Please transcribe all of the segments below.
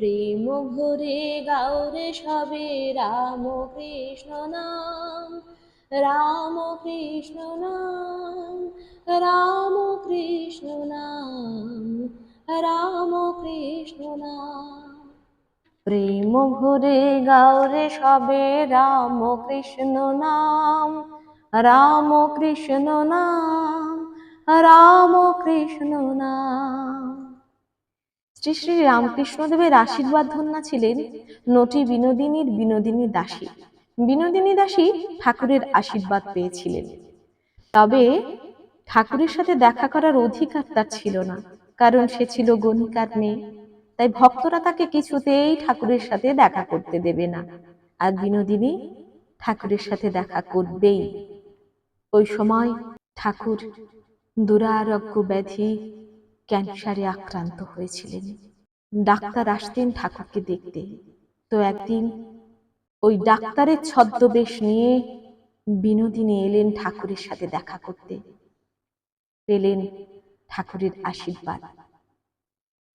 প্রেম ভরে গাওরে সবে রাম কৃষ্ণ নাম, রাম কৃষ্ণ নাম, রাম কৃষ্ণ নাম, রাম কৃষ্ণ নাম। প্রেম ভরে গাওরে সবে রাম কৃষ্ণ নাম, রাম কৃষ্ণ নাম, রাম কৃষ্ণ নাম। শ্রী শ্রী রামকৃষ্ণদেবের আশীর্বাদ ধন্যা ছিলেন নটি বিনোদিনীর বিনোদিনী দাসী। বিনোদিনী দাসী ঠাকুরের আশীর্বাদ পেয়েছিলেন। তবে ঠাকুরের সাথে দেখা করার অধিকার তার ছিল না, কারণ সে ছিল গণিকার মেয়ে। তাই ভক্তরা তাকে কিছুতেই ঠাকুরের সাথে দেখা করতে দেবে না। আর বিনোদিনী ঠাকুরের সাথে দেখা করবেই। ওই সময় ঠাকুর দুরারোগ্য ব্যাধি ক্যান্সারে আক্রান্ত হয়েছিলেন। ডাক্তার আসতেন ঠাকুরকে দেখতে। তো একদিন ওই ডাক্তারের ছদ্মবেশ নিয়ে বিনোদিনী এলেন ঠাকুরের সাথে দেখা করতে। পেলেন ঠাকুরের আশীর্বাদ।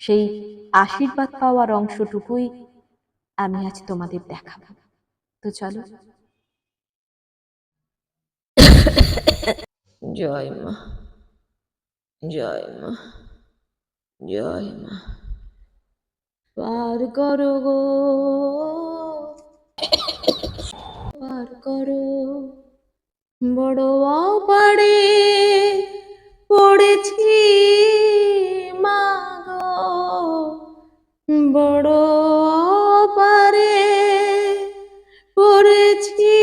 সেই আশীর্বাদ পাওয়ার অংশটুকুই আমি আজ তোমাদের দেখাবো। তো চলো। জয় মা। জয় মা। জয় মা পার করো গো পার করো বড় পাড়ে পড়েছি মাগো বড় পারে পড়েছি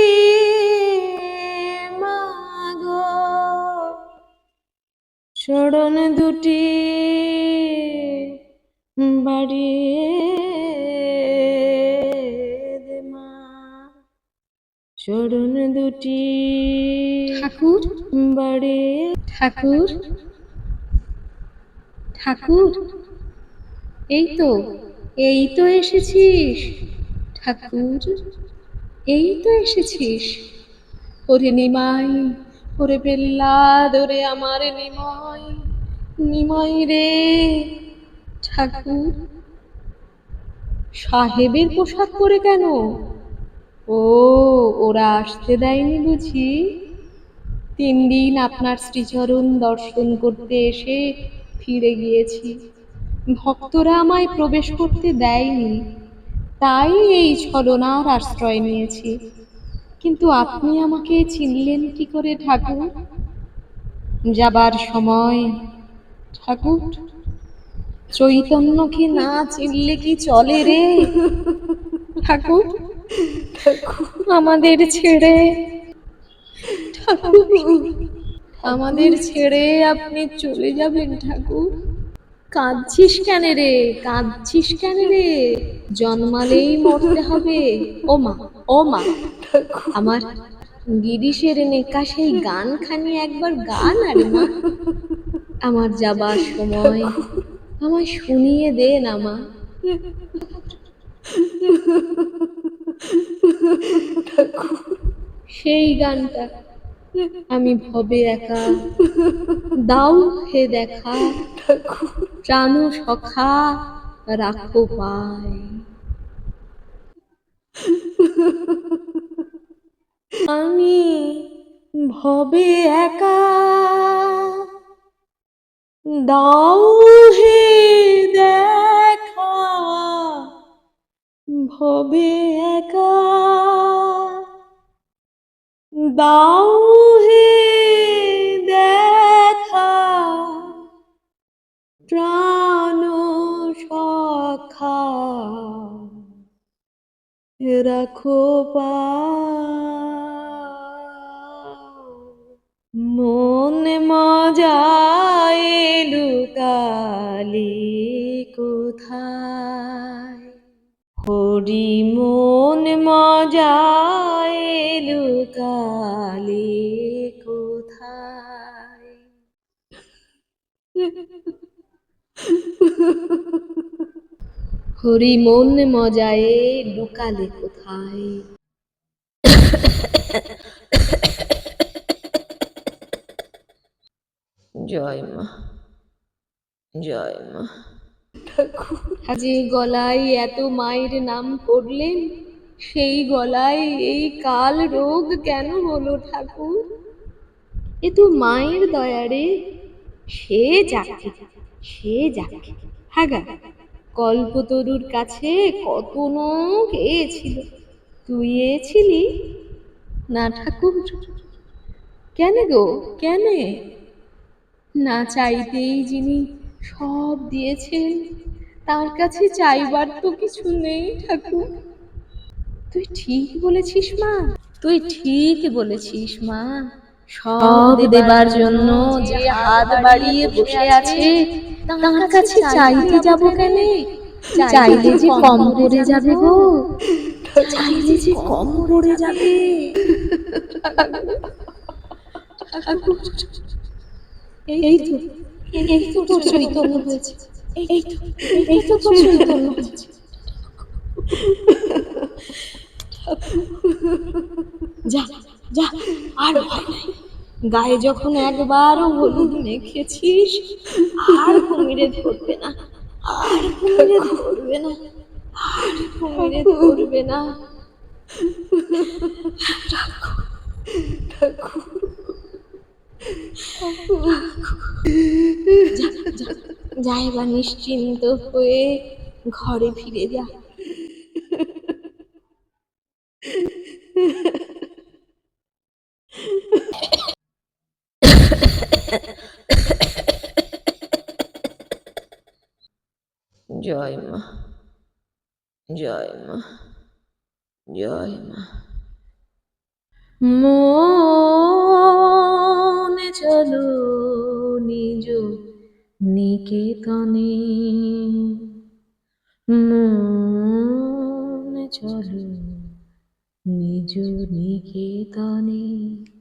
চরণ দুটি ঠাকুর? বাড়িয়ে ঠাকুর? ঠাকুর? এই তো এই তো এসেছিস। ঠাকুর এই তো এসেছিস। ওরে নিমাই ওরে বেল্লা ওরে আমার নিমাই নিমাই রে। ঠাকুর সাহেবের পোশাক পরে কেন? ও, ওরা আসতে দেয়নি বুঝি? তিন দিন আপনার শ্রীচরণ দর্শন করতে এসে ফিরে গিয়েছি। ভক্তরা আমায় প্রবেশ করতে দেয়নি। তাই এই ছলনার আশ্রয় নিয়েছি। কিন্তু আপনি আমাকে চিনলেন কি করে, ঠাকুর? যাবার সময়, ঠাকুর, চৈতন্যকে না চিনলে কি চলে রে? ঠাকুর আমাদের ছেড়ে ঠাকুর। আমাদের ছেড়ে আপনি চলে যাবেন ঠাকুর। কাঁদছিস কেন রে? কাঁদছিস কেন রে? জন্মালেই মরতে হবে। ও মা ও মা। আমার গিরিশের নেকা সেই গান খানি একবার গান আর মা। আমার যাবার সময়। আমায় শুনিয়ে দে না মা। সেই গানটা আমি ভবে একা। দাও হে দেখা প্রাণ সখা, রাখো পায়। আমি ভবে একা। দাও হে দেখা, ভবে একা। দাও হে দেখা প্রাণ সখা রাখো পা মন মজায় লুকালি কোথায়? হরি মন মজায় লুকালি কোথায়? হরি মন মজায় লুকালে কোথায়? জয় মা জয় মা। যে গলায় এত মায়ের নাম করলেন সেই গলায় এই কাল রোগ কেন হলো ঠাকুর? এ তো মায়ের দয়ারে। সে যাকে সে যাকে। হাগা কল্পতরুর কাছে কত নোক এছিল। তুই এছিলি? না ঠাকুর। কেন গো, কেন? না চাইতেই যিনি সব দিয়েছেন, তার কাছে চাইবার তো কিছু নেই ঠাকুর। তুই ঠিক বলেছিস মা। তুই ঠিক বলেছিস মা। সব দেবার জন্য যে হাত বাড়িয়ে বসে আছে তার কাছে চাইতে যাব কেন? চাইলে যে কম পড়ে যাবে গো। চাইলে যে কম পড়ে যাবে। এই তো এই তো তোর চৈতন্য হয়েছে। এই তো এই তো তোর চৈতন্য হয়েছে। যা যা আর গায়ে যখন একবারও হলুদ মেখেছিস আর কুমিরে ধরবে না আর কুমিরে ধরবে না আর কুমিরে ধরবে না যা এবার নিশ্চিন্ত হয়ে ঘরে ফিরে যা জয় মা জয় মা জয় মা মনে চলো নিজ নিকেতনে। মনে চলো নিজ নিকেতনে।